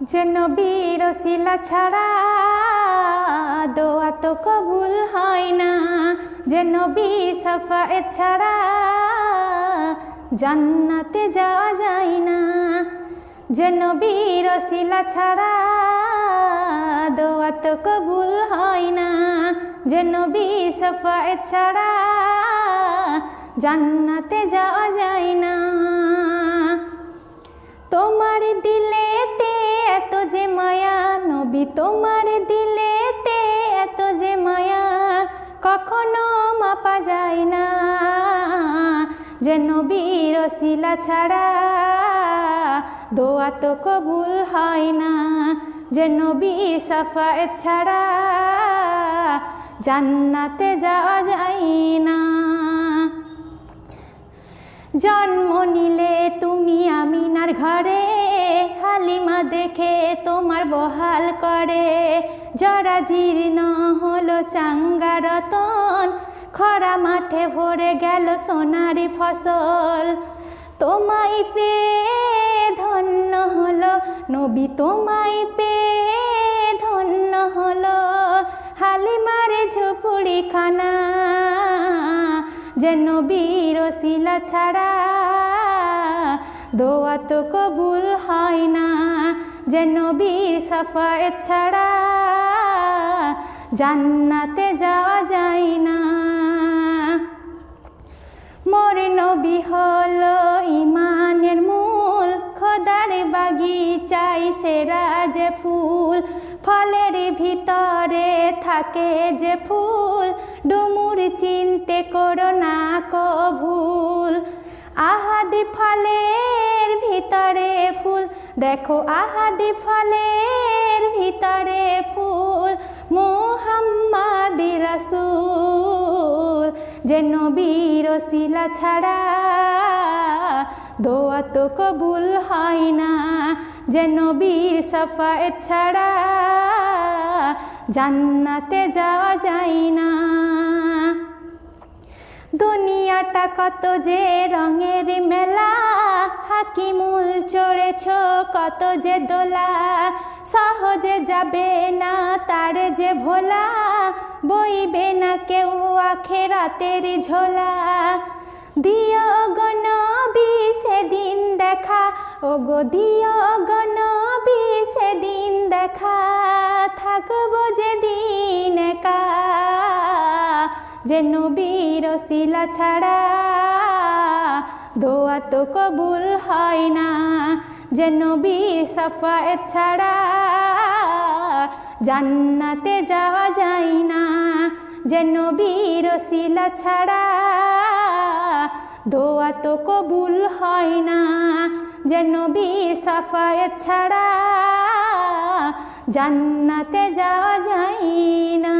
যে নবীর শিলা ছাড়া দোয়া তো কবুল হয় না। যে নবী সাফায়েত ছাড়া জান্নাতে যাওয়া যায় না। যে নবীর শিলা ছাড়া দোয়া তো কবুল হয় না। যে নবী সাফায়েত ছাড়া জান্নাতে যাওয়া যায় না। তোমার নবী তোমার দিলেতে এত যে মায়া কখনো মাপা যায় না। যে নবীর শিলা ছাড়া দোয়া তো কবুল হয় না। যে নবী সাফায়েত ছাড়া জান্নাতে যাওয়া যায় না। জন্ম নিলে তুমি আমিনার ঘরে দেখে তোমার বহাল করে। জরা জীর্ণ হলো চাঙ্গা রতন খরা মাঠে ভরে গেল সোনারি ফসল। তোমায় পেয়ে ধন্য হলো নবী, তোমায় পেয়ে ধন্য হলো হালিমার ঝুপুড়ি খানা যে নবীর শিলা ছাড়া দোয়া তো কবুল হয় না। যে নবীর সাফায়েত ছাড়া জান্নাতে যাওয়া যায় না। মোর নবী হলো ইমানের মূল, খোদার বাগিচাই সেরা যে ফুল। ফলের ভিতরে থাকে যে ফুল, ডুমুর চিনতে করো না কো ভুল আহাদি ফলের ভিতরে ফুল। দেখো আহাদি ফলের ভিতরে ফুল। মোহাম্মাদি রাসূল, যে নবীর শিলা ছাড়া দোয়া তো কবুল হয় না। যে নবীর সাফায়েত ছাড়া জান্নাতে যাওয়া যায় না। দুনিয়াটা কত যে রঙের হাকিমুল চড়েছ? কত যে দোলা? সহজে যাবে না তার যে ভোলা? বইবে না কেউ আখেরাতের ঝোলা? দিও গনবি সেদিন দেখা। ও গো দিও গনবি সেদিন দেখা। থাকব যে দিন একা। যে নবীর শিলা ছাড়া দোয়া তো কবুল হয় না, যে নবীর সাফায়েত ছাড়া জান্নাতে যাওয়া যায় না, যে নবীর শিলা ছাড়া দোয়া তো কবুল হয় না, যে নবীর সাফায়েত ছাড়া জান্নাতে যাওয়া যায় না।